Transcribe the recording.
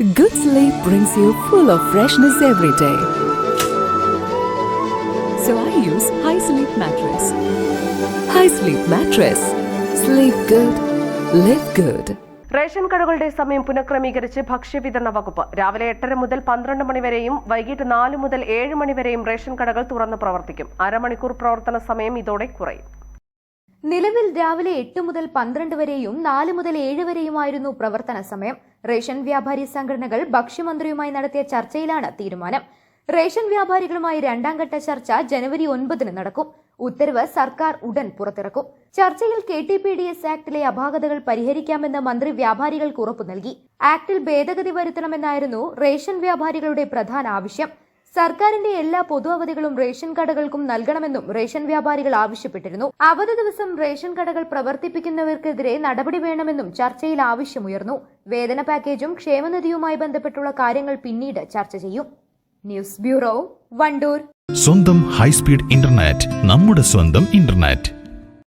Good sleep brings you full of freshness every day. So I use High Sleep Mattress. High Sleep Mattress. Sleep good. Live good. Ration കടകളുടെ സമയം പുനഃക്രമീകരിച്ച് ഭക്ഷ്യവിതരണ വകുപ്പ് രാവിലെ എട്ടര മുതൽ പന്ത്രണ്ട് മണിവരെയും വൈകിട്ട് നാല് മുതൽ ഏഴ് മണിവരെയും റേഷൻ കടകൾ തുറന്ന് പ്രവർത്തിക്കും അരമണിക്കൂർ പ്രവർത്തന സമയം ഇതോടെ കുറയും നിലവിൽ രാവിലെ എട്ട് മുതൽ പന്ത്രണ്ട് വരെയും നാല് മുതൽ ഏഴ് വരെയുമായിരുന്നു പ്രവർത്തന സമയം. റേഷൻ വ്യാപാരി സംഘടനകൾ ഭക്ഷ്യമന്ത്രിയുമായി നടത്തിയ ചർച്ചയിലാണ് തീരുമാനം. റേഷൻ വ്യാപാരികളുമായി രണ്ടാം ഘട്ട ചർച്ച ജനുവരി ഒൻപതിന് നടക്കും. ഉത്തരവ് സർക്കാർ ഉടൻ പുറത്തിറക്കും. ചർച്ചയിൽ K T P D S ആക്ടിലെ അപാകതകൾ പരിഹരിക്കാമെന്ന് മന്ത്രി വ്യാപാരികൾക്ക് ഉറപ്പു നൽകി. ആക്ടിൽ ഭേദഗതി വരുത്തണമെന്നായിരുന്നു റേഷൻ വ്യാപാരികളുടെ പ്രധാന ആവശ്യം. സർക്കാരിന്റെ എല്ലാ പൊതു അവധികളും റേഷൻ കടകൾക്കും നൽകണമെന്നും റേഷൻ വ്യാപാരികൾ ആവശ്യപ്പെട്ടിരുന്നു. അവധി ദിവസം റേഷൻ കടകൾ പ്രവർത്തിപ്പിക്കുന്നവർക്കെതിരെ നടപടി വേണമെന്നും ചർച്ചയിൽ ആവശ്യമുയർന്നു. വേതന പാക്കേജും ക്ഷേമനിധിയുമായി ബന്ധപ്പെട്ടുള്ള കാര്യങ്ങൾ പിന്നീട് ചർച്ച ചെയ്യും. News bureau Wandoor. സ്വന്തം ഹൈസ്പീഡ് ഇന്റർനെറ്റ് നമ്മുടെ സ്വന്തം ഇന്റർനെറ്റ്.